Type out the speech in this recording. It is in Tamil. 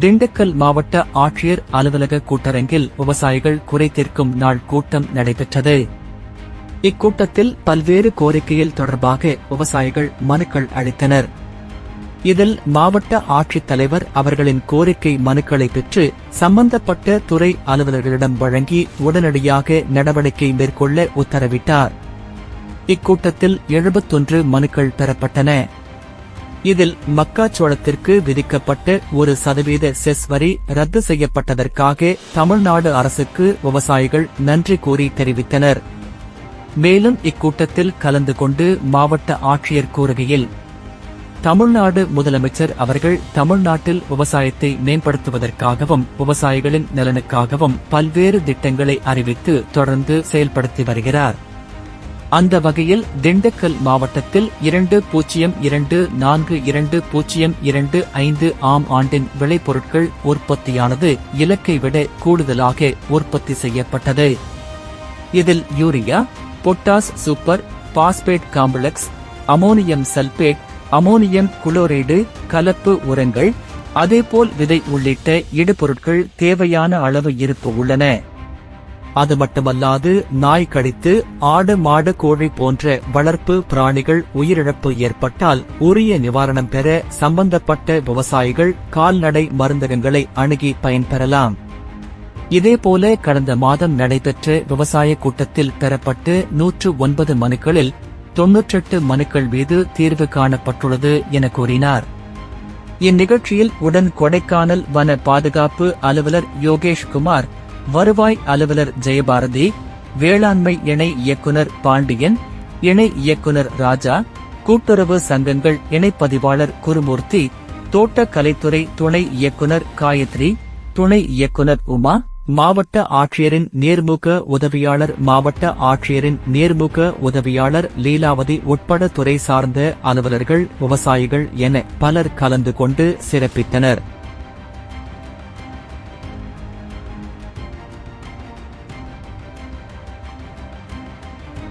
திண்டுக்கல் மாவட்ட ஆட்சியர் அலுவலக கூட்டரங்கில் விவசாயிகள் குறை தீர்க்கும் நாள் கூட்டம் நடைபெற்றது. இக்கூட்டத்தில் பல்வேறு கோரிக்கைகள் தொடர்பாக விவசாயிகள் மனுக்கள் அளித்தனர். இதில் மாவட்ட ஆட்சித்தலைவர் அவர்களின் கோரிக்கை மனுக்களை பெற்று சம்பந்தப்பட்ட துறை அலுவலர்களிடம் வழங்கி உடனடியாக நடவடிக்கை மேற்கொள்ள உத்தரவிட்டார். இக்கூட்டத்தில் எழுபத்தொன்று மனுக்கள் பெறப்பட்டன. இதில் மக்காச்சோளத்திற்கு விதிக்கப்பட்ட ஒரு சதவீத செஸ் வரி ரத்து செய்யப்பட்டதற்காக தமிழ்நாடு அரசுக்கு விவசாயிகள் நன்றி கூறி தெரிவித்தனர். மேலும் இக்கூட்டத்தில் கலந்து கொண்டு மாவட்ட ஆட்சியர் கூறுகையில் தமிழ்நாடு முதலமைச்சர் அவர்கள் தமிழ்நாட்டில் விவசாயத்தை மேம்படுத்துவதற்காகவும் விவசாயிகளின் நலனுக்காகவும் பல்வேறு திட்டங்களை அறிவித்து தொடர்ந்து செயல்படுத்தி வருகிறார். அந்த வகையில் திண்டுக்கல் மாவட்டத்தில் இரண்டு பூஜ்ஜியம் இரண்டு நான்கு இரண்டு பூஜ்ஜியம் இரண்டு ஐந்து ஆம் ஆண்டின் விளைபொருட்கள் உற்பத்தியானது இலக்கை விட கூடுதலாக உற்பத்தி செய்யப்பட்டது. இதில் urea potash super phosphate complex ammonium sulphate ammonium chloride கலப்பு உரங்கள் அதேபோல் விதை உள்ளிட்ட இடுபொருட்கள் தேவையான அளவு இருப்பு உள்ளன. அது மட்டுமல்லாது நாய் கடித்து ஆடு மாடு கோழி போன்ற வளர்ப்பு பிராணிகள் உயிரிழப்பு ஏற்பட்டால் உரிய நிவாரணம் பெற சம்பந்தப்பட்ட விவசாயிகள் கால்நடை மருந்தகங்களை அணுகி பயன்பெறலாம். இதேபோல கடந்த மாதம் நடைபெற்ற விவசாய கூட்டத்தில் பெறப்பட்டு நூற்று ஒன்பது மனுக்களில் தொன்னூற்றெட்டு மனுக்கள் மீது தீர்வு காணப்பட்டுள்ளது என கூறினார். இந்நிகழ்ச்சியில் உடன் கொடைக்கானல் வன பாதுகாப்பு அலுவலர் யோகேஷ்குமார் வருவாய் அலுவலர் ஜெயபாரதி வேளாண்மை இணை இயக்குனர் பாண்டியன் இணை இயக்குனர் ராஜா கூட்டுறவு சங்கங்கள் இணைப்பதிவாளர் குருமூர்த்தி தோட்டக்கலைத்துறை துணை இயக்குனர் காயத்ரி துணை இயக்குனர் உமா மாவட்ட ஆட்சியரின் நேர்முக உதவியாளர் மாவட்ட ஆட்சியரின் நேர்முக உதவியாளர் லீலாவதி உட்பட துறை சார்ந்த அலுவலர்கள் விவசாயிகள் என பலர் கலந்து கொண்டு சிறப்பித்தனர்.